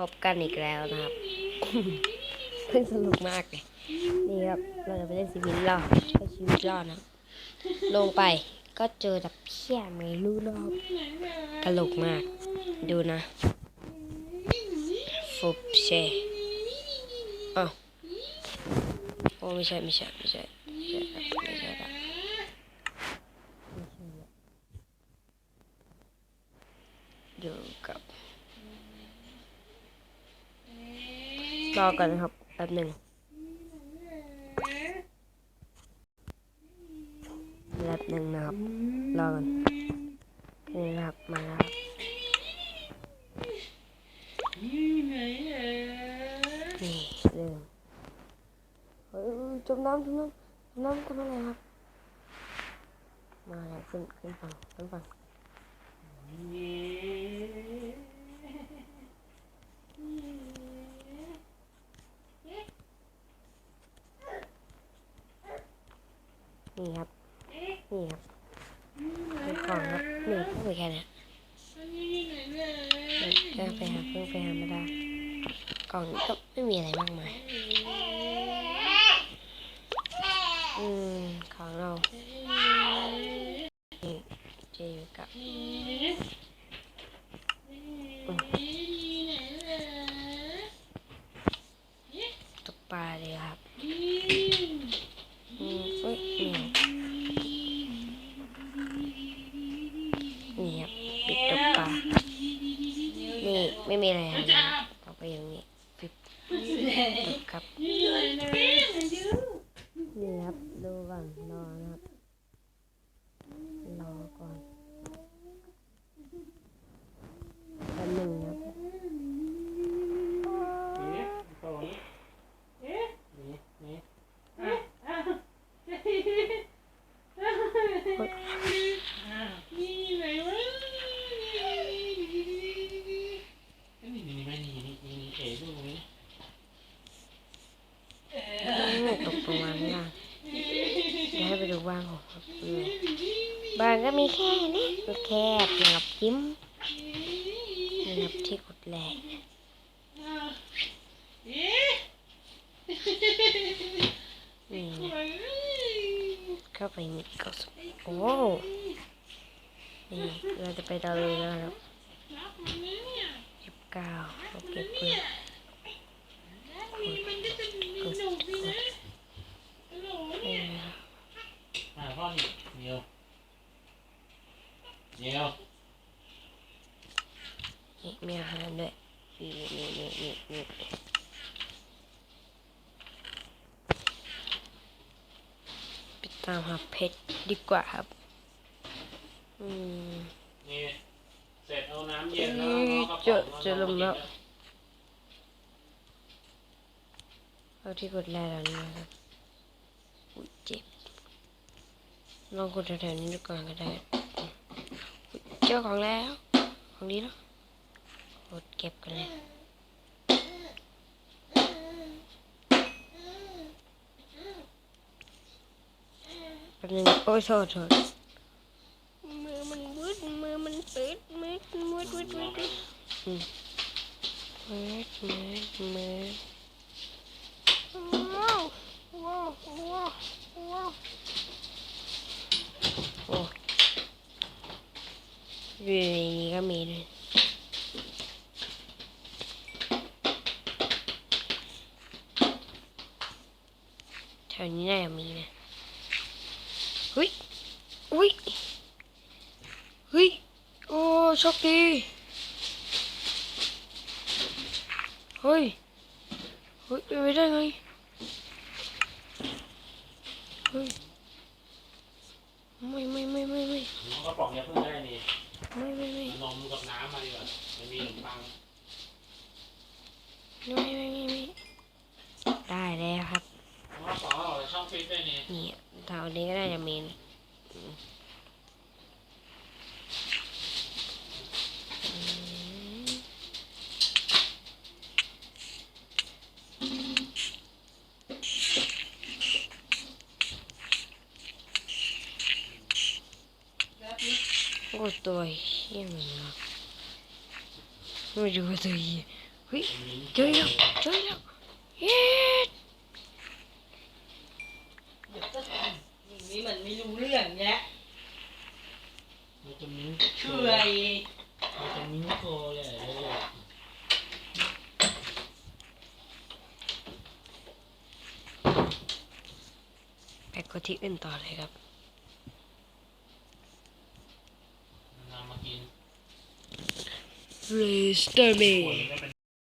พบกันอีกแล้วนะครับ เพิ่งสนุกมากเลยนี่ครับ เราจะไปเล่นชีวิตรอดก็ชีวิตรอดนะ ลงไปก็เจอแต่เพี้ยไม่รู้รอบตลกมาก ดูนะ ฟุบเชอ้าวโอ้ไม่ใช่ไม่ใช่ไม่ใช่ไม่ใช่ครับไม่ใช่ครับไม่ใช่ละอยู่กับ รอก่อนนะครับแป๊บหนึ่งแป๊บหนึ่งนะครับ รอก่อนนี่นะครับ มาแล้วครับนี่เริ่มเฮ้ยจมน้ำจมน้ำจมน้ำทำอะไรครับ มาแล้วขึ้นขึ้นฝั่งขึ้นฝั่ง นี่ครับ นี่ครับเป็นของครับนี่ก็ไปแค่เนี้ยเพิ่งไปหาเพิ่งไปหาไม่ได้กล่องนี้ก็ไม่มีอะไรมากมายอืมของเรานี่จะอยู่กับอืมตกปลาเลยครับ เอ้ยนี่ครับปิดตกปลานี่ไม่มีอะไรนะต่อไปอย่างนี้ปิดตบครับดูก่อนรอนะครับ รอก่อนแป๊บหนึ่งนะครับ อืมตกประมาณนี้เดี๋ยวให้ไปดูบ้านผมครับอืม บ้านก็มีแค่นี้ก็แคบนะครับยิ้มนะครับที่กดแรกนี่เข้าไปนี่ก็สโอ้นี่เราจะไปตะลุยแล้วครับสิบเก้าเราเก็บเพื่อนกดกดกดเออ มาพ่อนี่เหนียว เหนียวนี่มีอาหารด้วยนี่นี่นี่นี่นี่ไปตามหาเพชรดีกว่าครับ อืมนี่เสร็จเอาน้ำเย็นแล้วเอ้ยเอากระป๋องเจอเจอลมแล้วเอาที่กดแรกแล้วนี่นะครับอุ๊ยเจ็บลองกดแถวๆนี้ดูก่อนก็ได้ จอของแล้ว ของดีเนาะกดเก็บกันเลยแป๊บนึงโอ้ยโทษโทษมือมันมืดมือมันปิดมืดมืดมืดมืดมืดอืมมืดมืดมืดว้าวว้าวว้าวว้าวโอ้ อยู่ในนี้ก็มีด้วยแถวนี้น่าจะมีนะเฮ้ยอุ้ยเฮ้ยโอ้โชคดีเฮ้ยเฮ้ยไปได้ไงเฮ้ยไม่ไม่ไม่ไม่ไม่กระป๋องเนี้ยเพิ่งได้นี่ ไม่ไม่ไม่เอานมกับน้ำมาดีกว่ามันมีขนมปังไม่ไม่ไม่ไม่ได้แล้วครับเอากระป๋องออกจากช่องฟิตด้วยนี่นี่แถวนี้ก็น่าจะมีนะอืมอืม โอ้ตัวเฮี้ยมันไม่รู้ว่าตัวเฮี้ยฮ้ยเจอแล้วเจอแล้วเย้เดี๋ยวจะอย่างนี้มันไม่รู้เรื่องแยะมันจะมิ้นเฉอยมันจะมิ้นโกเลยเลยไปกดที่อื่นต่อเลยครับ นำ